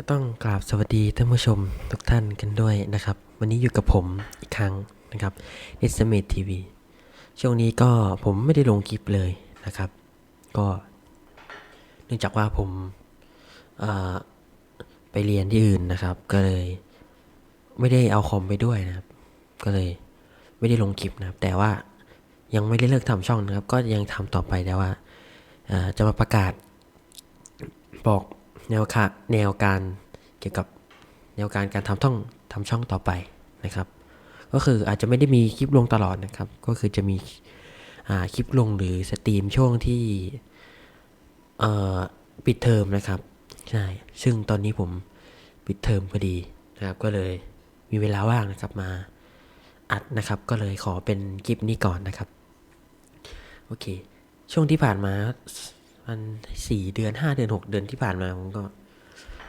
ก็ต้องกราบสวัสดีท่านผู้ชมทุกท่านกันด้วยนะครับ วันนี้อยู่กับผมอีกครั้งนะครับ n e s m a t TV ช่วงนี้ก็ผมไม่ได้ลงคลิปเลยนะครับ ก็เนื่องจากว่าผมไปเรียนที่อื่นนะครับ ก็เลย ไม่ได้เอาคอมไปด้วยนะครับ ก็เลยไม่ได้ลงคลิปนะครับ แต่ว่ายังไม่ได้เลิกทำช่องนะครับ ก็ยังทำต่อไปแต่ว่าจะมาประกาศบอก แนวค่ะแนวการเกี่ยวกับแนวการการทำช่องทำช่องต่อไปนะครับ ก็คืออาจจะไม่ได้มีคลิปลงตลอดนะครับ ก็คือจะมีคลิปลงหรือสตรีมช่วงที่ปิดเทอมนะครับใช่ซึ่งตอนนี้ผมปิดเทอมพอดีนะครับ ก็เลยมีเวลาว่างนะครับมาอัดนะครับ ก็เลยขอเป็นคลิปนี้ก่อนนะครับ โอเค ช่วงที่ผ่านมา มันสี่เดือนห้าเดือนหกเดือนที่ผ่านมาผมก็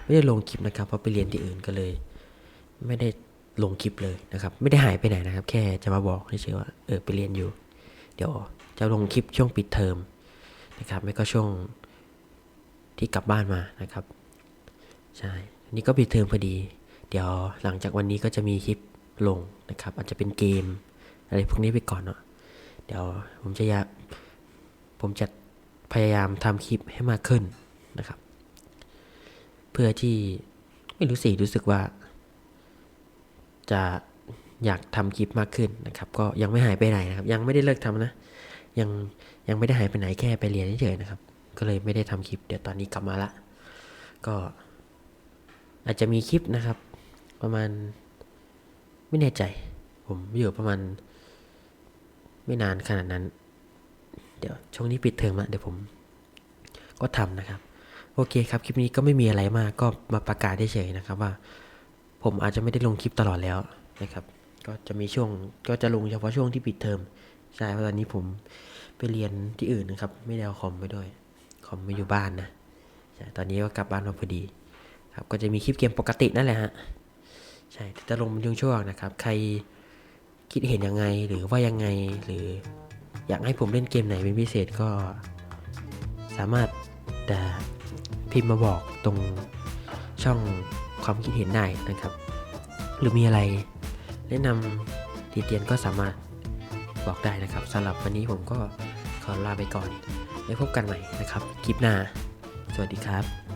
ไม่ได้ลงคลิปนะครับเพราะไปเรียนที่อื่นก็เลย ไม่ได้ลงคลิปเลยนะครับ ไม่ได้หายไปไหนนะครับ แค่จะมาบอกเฉยๆว่าเออไปเรียนอยู่ เดี๋ยวจะลงคลิปช่วงปิดเทอมนะครับ ไม่ก็ช่วงที่กลับบ้านมานะครับ ใช่นนี้ก็ปิดเทอมพอดี เดี๋ยวหลังจากวันนี้ก็จะมีคลิปลงนะครับ อาจจะเป็นเกม อะไรพวกนี้ไปก่อนเนาะเดี๋ยวผมจะอยากผมจะ พยายามทำคลิปให้มากขึ้นนะครับ เพื่อที่ไม่รู้สิรู้สึกว่า จะอยากทำคลิปมากขึ้นนะครับ ก็ยังไม่หายไปไหนนะครับ ยังไม่ได้เลิกทำนะ ยังยังไม่ได้หายไปไหนแค่ไปเรียนเฉยๆนะครับ ก็เลยไม่ได้ทำคลิป เดี๋ยวตอนนี้กลับมาละ ก็อาจจะมีคลิปนะครับ ประมาณไม่แน่ใจ ผมอยู่ประมาณ ไม่นานขนาดนั้น เดี๋ยวช่วงนี้ปิดเทอมละเดี๋ยวผมก็ทำนะครับ โอเคครับคลิปนี้ก็ไม่มีอะไรมากก็มาประกาศเฉยๆนะครับว่า ผมอาจจะไม่ได้ลงคลิปตลอดแล้วนะครับ ก็จะมีช่วงก็จะลงเฉพาะช่วงที่ปิดเทอมใช่เพราะตอนนี้ผมไปเรียนที่อื่นนะครับ ไม่ได้เอาคอมไปด้วยคอมไม่อยู่บ้านนะใช่ตอนนี้ก็กลับบ้านมาพอดี ครับก็จะมีคลิปเกมปกตินั่นแหละฮะใช่จะลงเป็นช่วงๆนะครับ ใครคิดเห็นยังไงหรือว่ายังไงหรือ อยากให้ผมเล่นเกมไหนเป็นพิเศษก็ สามารถแต่พิมพ์มาบอกตรงช่องความคิดเห็นได้นะครับ หรือมีอะไรแนะนำติเตียนก็สามารถบอกได้นะครับสำหรับวันนี้ผมก็ขอลาไปก่อนไว้พบกันใหม่นะครับ คลิปหน้า สวัสดีครับ